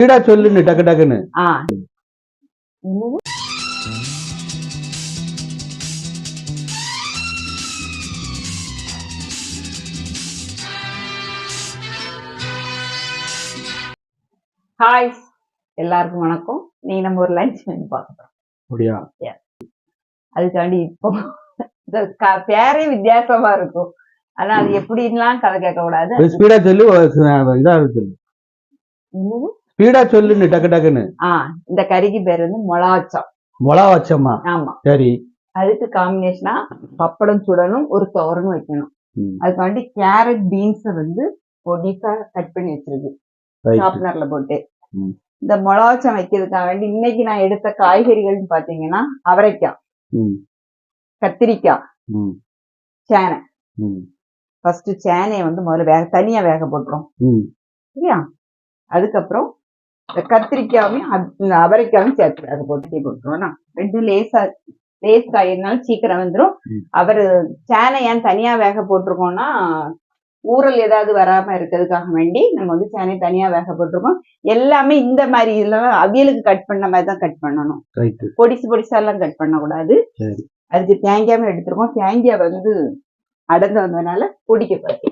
Speedo சொல்லுன்னு டக்கு டக்குன்னு. ஹாய் எல்லாருக்கும் வணக்கம். நீ நம்ம ஒரு லஞ்ச் மெனு பார்க்கலாம் அப்படியா? அதுக்காண்டி இப்போ பேரே வித்தியாசமா இருக்கும். ஆனா அது எப்படின்லாம் கதை கேட்க கூடாது ஸ்பீடா சொல்லு இதா சொல்லு. என்னது? ஸ்பீடா சொல்லுன்னு டக்கு டக்குன்னு. ஆ இந்த கறிக்கு பேர் வந்து மொளாச்சம். மொளா வச்சம்மா ஆமா. சரி. அதுக்கு காம்பினேஷனா பப்படம் சுடணும் ஒரு தோரணும் வைக்கணும். ம். அதுக்காண்டி கேரட் பீன்ஸை வந்து பொடிசா கட் பண்ணி வச்சிருக்கு. ஷார்ப்னர்ல போட்டு. இந்த மிளகாச்சம் வைக்கிறதுக்காக வேண்டி இன்னைக்கு நான் எடுத்த காய்கறிகள்னு பாத்தீங்கன்னா அவரைக்காய் கத்திரிக்காய் சேனை. ஃபர்ஸ்ட் சேனையை வந்து முதல்ல வேக தனியா வேக போட்டுரும். சரியா? அதுக்கப்புறம் கத்திரிக்காயும் அவரைக்காயும் சேர்த்து வேக போட்டு போட்டுருவோம்னா ரெண்டும் லேசா லேஸ் காயினாலும் சீக்கிரம் வந்துடும். அவர் சேனை ஏன் தனியா வேக போட்டிருக்கோம்னா ஊறல் ஏதாவது வராம இருக்கிறதுக்காக வேண்டி நம்ம வந்து சேனை தனியா வேக போட்டிருக்கோம். எல்லாமே இந்த மாதிரி இதுல அவியலுக்கு கட் பண்ண மாதிரி தான் கட் பண்ணணும். பொடிசு பொடிசா எல்லாம் கட் பண்ணக்கூடாது. அதுக்கு தேங்காயும் எடுத்திருக்கோம். தேங்காய் வந்து அடர்ந்து வந்ததுனால பொடிக்க பார்த்து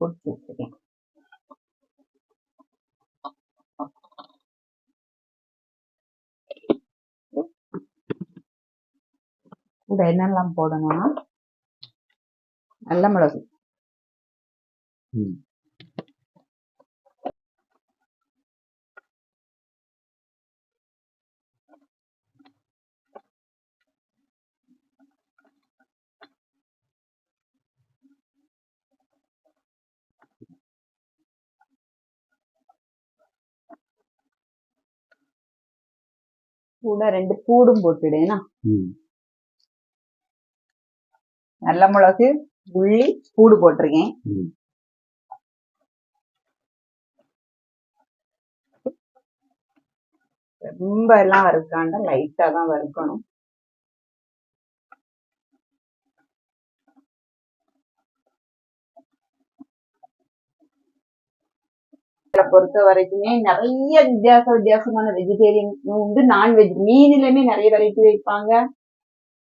போட்டு வச்சிருக்கேன் கூட என்னெல்லாம் போடணும்னா? நல்ல மிளகு. கூட ரெண்டு பூடும் போட்டுடுனா. நல்ல மிளகு உள்ளி பூடு போட்டிருக்கேன். ரொம்ப எல்லாம் வறுக்காண்ட லைட்டா தான் வறுக்கணும். பொறுத்த வரைக்குமே நிறைய வித்தியாச வித்தியாசமான வெஜிடேரியன் உண்டு நான்வெஜ் மீனிலுமே நிறைய வெரைட்டி வைப்பாங்க.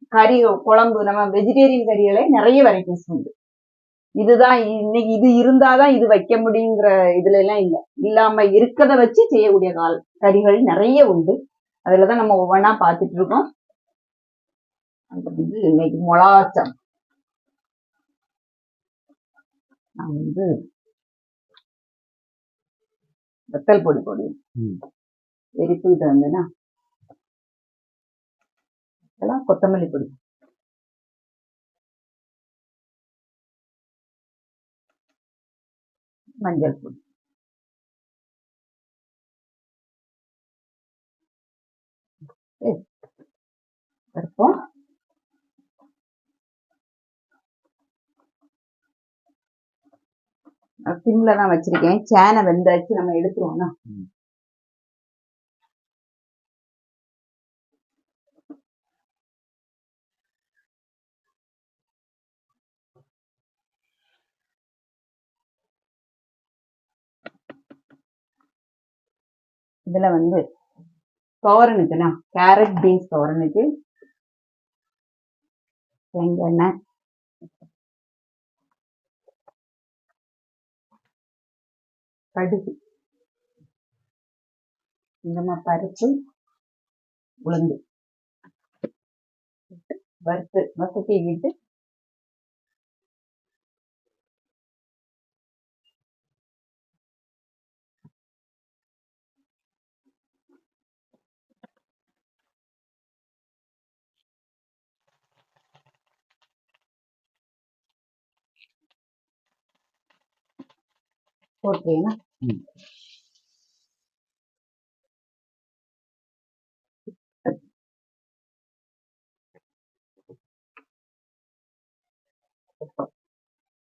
கறி குழம்பு நம்ம வெஜிடேரியன் கறிகளே நிறைய வெரைட்டிஸ் உண்டு. இதுதான் இன்னைக்கு இது இருந்தாதான் இது வைக்க முடியுங்கிற இதுல எல்லாம் இல்ல. இல்லாம இருக்கத வச்சு செய்யக்கூடிய கால் கறிகள் நிறைய உண்டு. அதுலதான் நம்ம ஒவ்வொன்றா பார்த்துட்டு இருக்கோம். அது வந்து இன்னைக்கு மொளாச்சம் நான் வந்து வத்தல் பொடி பொடி. எரிப்பு இது வந்துன்னா இதெல்லாம் கொத்தமல்லி பொடி. மஞ்சள் பொடி. சரி. சிம்ல தான் வச்சிருக்கேன். சேனை வெந்தாச்சு நம்ம எடுத்துருவோம்னா. இதுல வந்து துவரனுக்குண்ணா கேரட் பீன்ஸ் துவரனுக்கு தேங்காய் எண்ணெய். கடுகு. இந்த மாதிரி பருப்பு உளுந்து. வறுத்து வசதி விட்டு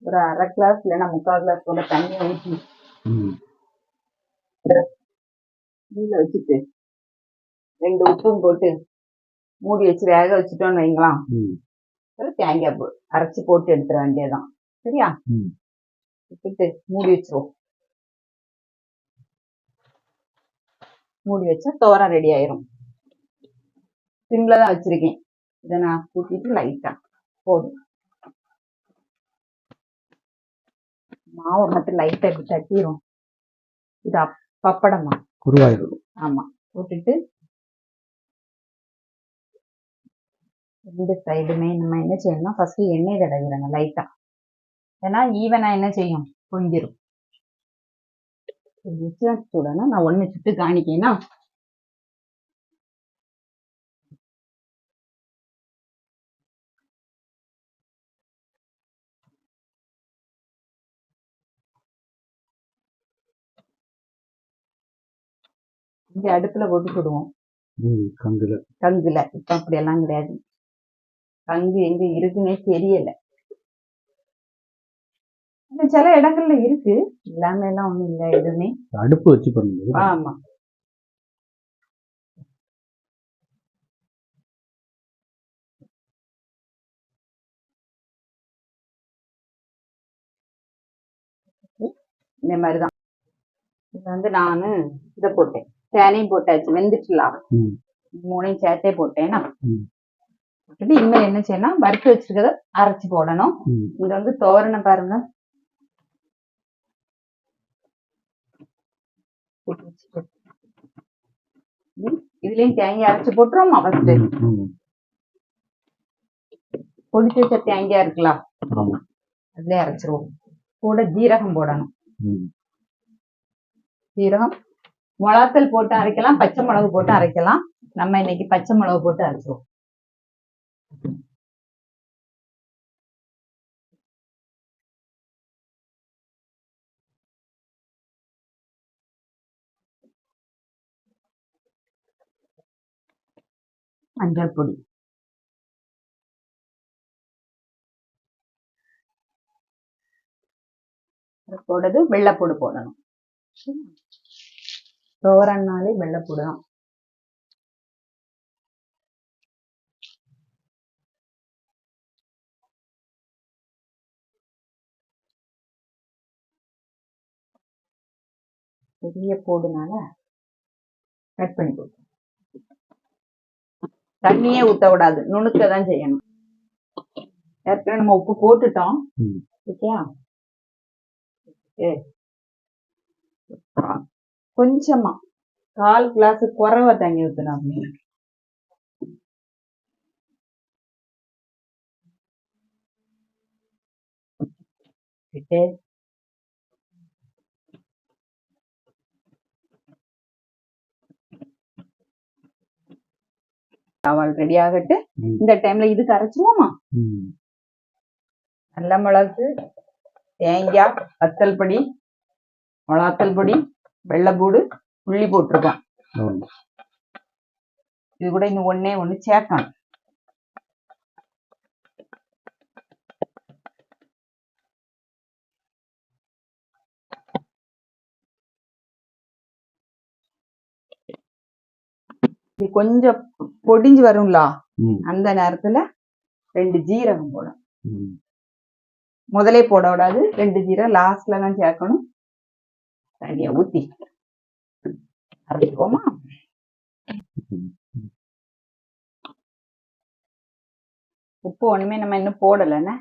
ஒரு அரை கிளாஸ் இல்லைன்னா முக்கால் கிளாஸ் போல தண்ணியை ஊற்றி ம். கீழே வச்சுட்டு ரெண்டு உப்பும் போட்டு மூடி வச்சு வேக வச்சுட்டோம்னு அப்புறம் தேங்காய் அரைச்சி போட்டு எடுத்துட வேண்டியதுதான். சரியா? விட்டுட்டு மூடி வச்சிருவோம். மூடி வச்சா தோரம் ரெடி ஆயிரும். சிம்ல தான் வச்சிருக்கேன். இதை நான் கூட்டிட்டு லைட்டா போதும். மாவை மட்டும் லைட்டா இப்படி தட்டிரும். இது பப்படமா? குருவாயிரும் ஆமா. போட்டுட்டு ரெண்டு சைடுமே நம்ம என்ன செய்யணும்னா ஃபர்ஸ்ட் எண்ணெய் தடவிடணும் லைட்டா ஏன்னா ஈவனா என்ன செய்யும்? பொங்கிரும் வச்சு சுடணும் நான் ஒண்ணு சுட்டு காணிக்கேன்னா இங்க அடுப்புல போட்டு சுடுவோம். ம் கங்குல. கங்குல. இப்ப அப்படி எல்லாம் கிடையாது. கங்கு எங்க இருக்குன்னே தெரியல. ஆனா சில இடங்கள்ல இருக்கு. இல்லாம எல்லாம் ஒண்ணும் இல்ல எதுவுமே. அடுப்பு வச்சு பண்ணுங்க ஆமா. இந்த மாதிரிதான். இது வந்து நானு இதை போட்டேன். தேனையும் போட்டாச்சு வெந்துச்சுலாம் ம். மூணையும் சேர்த்தே போட்டேன்னா. போட்டுட்டு இனிமேல் என்ன செய்யணும்? வறுத்து வச்சிருக்கத அரைச்சு போடணும். இங்க வந்து தோரணம் பாருங்க. போட்டு வச்சுட்டு. ம், இதுலயும் தேங்காய் அரைச்சு போட்டுருவோமா ஃபர்ஸ்ட் பொடிச்சு வச்ச தேங்காய் இருக்கலாம் ஆமா. அதுலயே அரைச்சிருவோம். கூட ஜீரகம் போடணும். ஜீரகம். மிளகாத்தல் போட்டு அரைக்கலாம். பச்சை மிளகு போட்டு அரைக்கலாம். நம்ம இன்னைக்கு பச்சை மிளகு போட்டு அரைச்சிருவோம். மஞ்சள் பொடி. போடுறது வெள்ளைப்பூடு போடணும். தோரன்னாலே வெள்ளைப்பூடு தான். பெரிய போடுனால கட் பண்ணி போட்டு தண்ணியே ஊத்த விடாது. நுணுக்க தான் செய்யணும். ஏற்கனவே நம்ம உப்பு போட்டுட்டோம். ஓகேயா. கொஞ்சமா. கால் கிளாஸ் குறைவா தண்ணி ஊத்தணும் அப்படின்னு விட்டு. அவள் ரெடி ஆகட்டு. இந்த டைம்ல இதுக்கு அரைச்சிருவோமா நல்ல மிளகு தேங்காய் வத்தல் பொடி மிளகாத்தல் பொடி வெள்ளைப்பூடு உள்ளி போட்டிருக்கோம். இது கூட இன்னும் ஒண்ணே ஒண்ணு சேர்க்கணும். இது கொஞ்சம் பொடிஞ்சு வரும்ல? அந்த நேரத்துல ரெண்டு ஜீரகம் போடும் முதலே போட விடாது. ரெண்டு ஜீரகம் லாஸ்ட்ல தான் சேர்க்கணும். தண்ணியை ஊத்தி. அரைச்சிக்கோமா ம். உப்பு ஒண்ணுமே நம்ம இன்னும் போடலைன்னு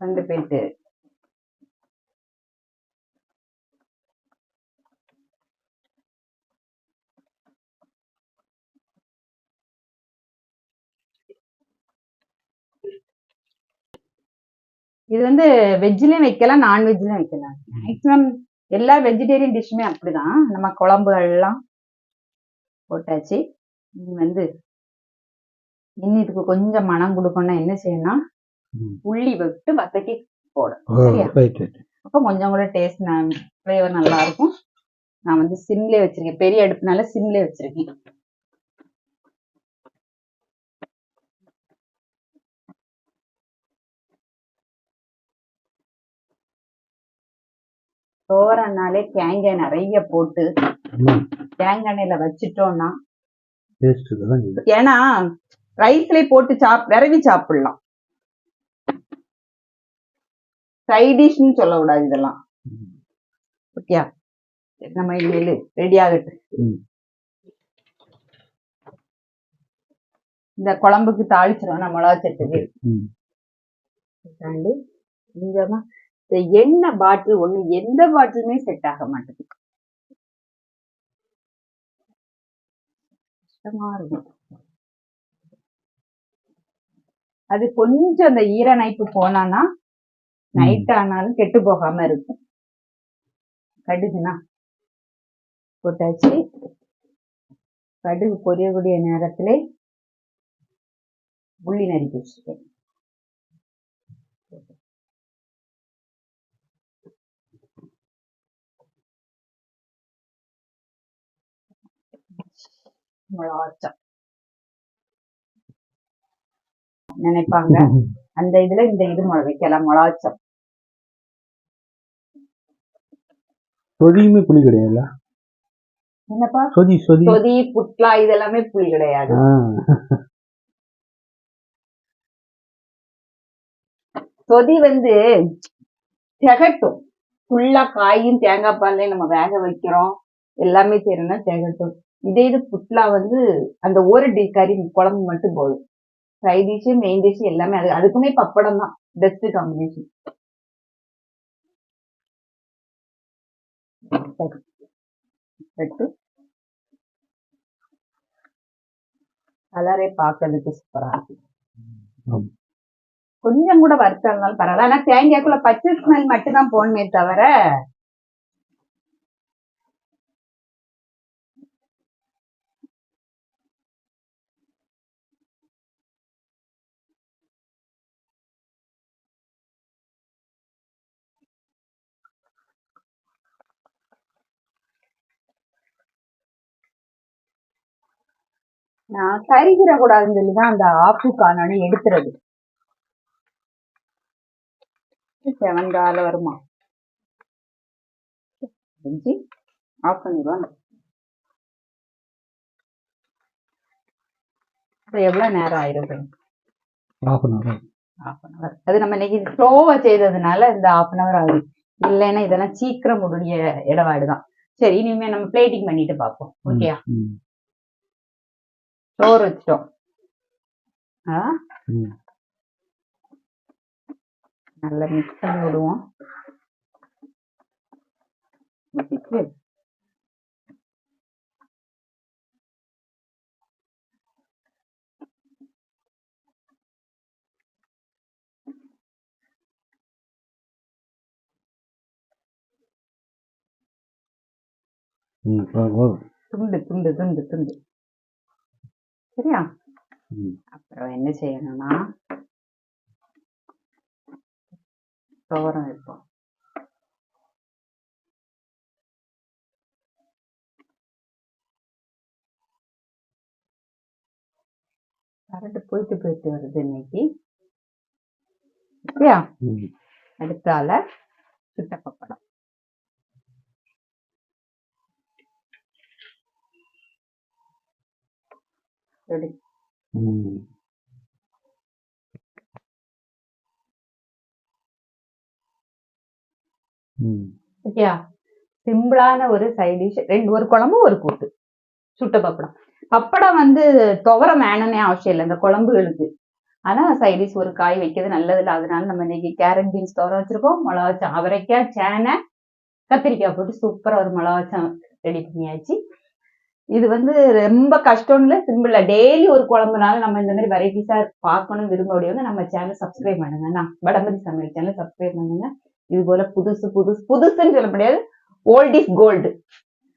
ரெண்டு பேருக்கு இது வந்து வெஜ்லயும் வைக்கலாம் நான்வெஜ்லயும் வைக்கலாம். மேக்ஸிமம் எல்லா வெஜிடேரியன் டிஷ்ஷுமே அப்படிதான். நம்ம குழம்புகள் எல்லாம் போட்டாச்சு வந்து இன்னும் இதுக்கு கொஞ்சம் மனம் கொடுக்கணும்னா என்ன செய்யணும் ம். உள்ளி விட்டு வதக்கி போடும் அப்போ கொஞ்சம் கூட டேஸ்ட் நான் ஃப்ளேவர் நல்லா இருக்கும் நான் வந்து சிம்லே வச்சிருக்கேன் பெரிய அடுப்புனால சிம்லே வச்சிருக்கேன் சோறனாலே தேங்காய் நிறைய போட்டு தேங்காய் எண்ணெயில வச்சிட்டோம்னா ஏன்னா ரைஸ்லயே போட்டு சாப் விரவி சாப்பிடலாம் சைட் டிஷ்னு சொல்லக்கூடாது இதெல்லாம். ஓகே நம்ம இனிமேல் ரெடி ஆகட்டும். ம். இந்த குழம்புக்கு தாளிச்சிருவோம். நான் மிளகா சட்டுக்கு. தாண்டி கொஞ்சமா இந்த எண்ணெய் பாட்டில் ஒண்ணு எந்த பாட்டிலுமே செட் ஆக மாட்டேங்குது. கஷ்டமா இருக்கும். அது கொஞ்சம் அந்த ஈர நைப்பு போனானா நைட் ஆனாலும் கெட்டு போகாம இருக்கும். கடுகுனா போட்டாச்சு. கடுகு பொரியக்கூடிய நேரத்திலே உள்ளி நறுக்கி வச்சிருக்கேன் மிளகாச்சம் நினைப்பாங்க. அந்த இதுல இந்த இது வைக்கலாம். மிளகாச்சம் சொதியுமே புளி கிடையாதுல்ல? என்னப்பா? சொதி சொதி. சொதி புட்லா இதெல்லாமே புளி கிடையாது. சொதி வந்து திகட்டும். ஃபுல்லா காயும் தேங்காய் பால்லையும் நம்ம வேக வைக்கிறோம். எல்லாமே செய்யறோம்னா திகட்டும். இதே இது புட்லா வந்து அந்த ஒரு டி கறி குழம்பு மட்டும் போதும். ஃப்ரை டிஷ் மெயின் டிஷ் எல்லாமே அது அதுக்குமே பப்படம் தான் பெஸ்ட் காம்பினேஷன் கலரே பார்க்கறதுக்கு சூப்பரா இருக்கு. ஆமா. கொஞ்சம் கூட இருந்தாலும் பரவாயில்ல. ஆனா தேங்காய்க்குள்ள பச்சை ஸ்மெல் மட்டும்தான் போகணுமே தவிர நான் கருகிற கூடாதுன்னு சொல்லி தான் அந்த ஆப்பு காணொலி எடுத்துறது செவன்கால வருமா? செஞ்சு ஆஃப் பண்ணிடுவாங்க அப்புறம் எவ்வளவு நேரம் ஆயிரும் ஆஃப் அன் அவர் அது நம்ம இன்னைக்கு ஸ்லோவா செய்ததுனால இந்த ஹாஃப் அன் அவர் ஆகுது. இல்லைன்னா இதெல்லாம் சீக்கிரம் முடிய இடவாடு தான் சரி இனிமே நம்ம பிளேட்டிங் பண்ணிட்டு பார்ப்போம். ஓகேயா சோறு வச்சிட்டோம் நல்லா மிக்ஸ் பண்ணி விடுவோம் வரும் துண்டு துண்டு துண்டு துண்டு சரியா அப்புறம் என்ன செய்யணும்னா துவரம் வைப்போம் கரண்ட் போயிட்டு போயிட்டு வருது இன்னைக்கு சரியா அடுத்தால சுட்ட பப்படம் ரெடி. ஓகேயா? சிம்பிளான ஒரு சைட் டிஷ் ரெண்டு ஒரு குழம்பு ஒரு கூட்டு. சுட்ட பப்படம். பப்படம் வந்து துவரம் வேணும்னே அவசியம் இல்லை. இந்த குழம்புகளுக்கு ஆனா சைட் டிஷ் ஒரு காய் வைக்கிறது நல்லது இல்லை. அதனால நம்ம இன்னைக்கு கேரட் பீன்ஸ் துவரம் வச்சிருக்கோம். மிளகாச்சம் அவரைக்காய் சேனை கத்திரிக்காய் போட்டு சூப்பரா ஒரு மிளகாச்சம் ரெடி பண்ணியாச்சு. இது வந்து ரொம்ப கஷ்டம் இல்லை சிம்பிள் டெய்லி ஒரு குழம்புனால நம்ம இந்த மாதிரி வெரைட்டிஸா பார்க்கணும் விரும்பக்கூடியவங்க நம்ம சேனல் சப்ஸ்கிரைப் பண்ணுங்க. நான் வடமதி சமையல் சேனல் சப்ஸ்கிரைப் பண்ணுங்க. இது போல புதுசு புதுசு புதுசுன்னு சொல்ல முடியாது. ஓல்ட் இஸ் கோல்டு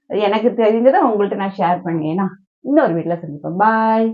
எனக்கு தெரிஞ்சதை உங்கள்கிட்ட நான் ஷேர் பண்ணேன்னா இன்னொரு வீட்டில் சந்திப்போம். பாய்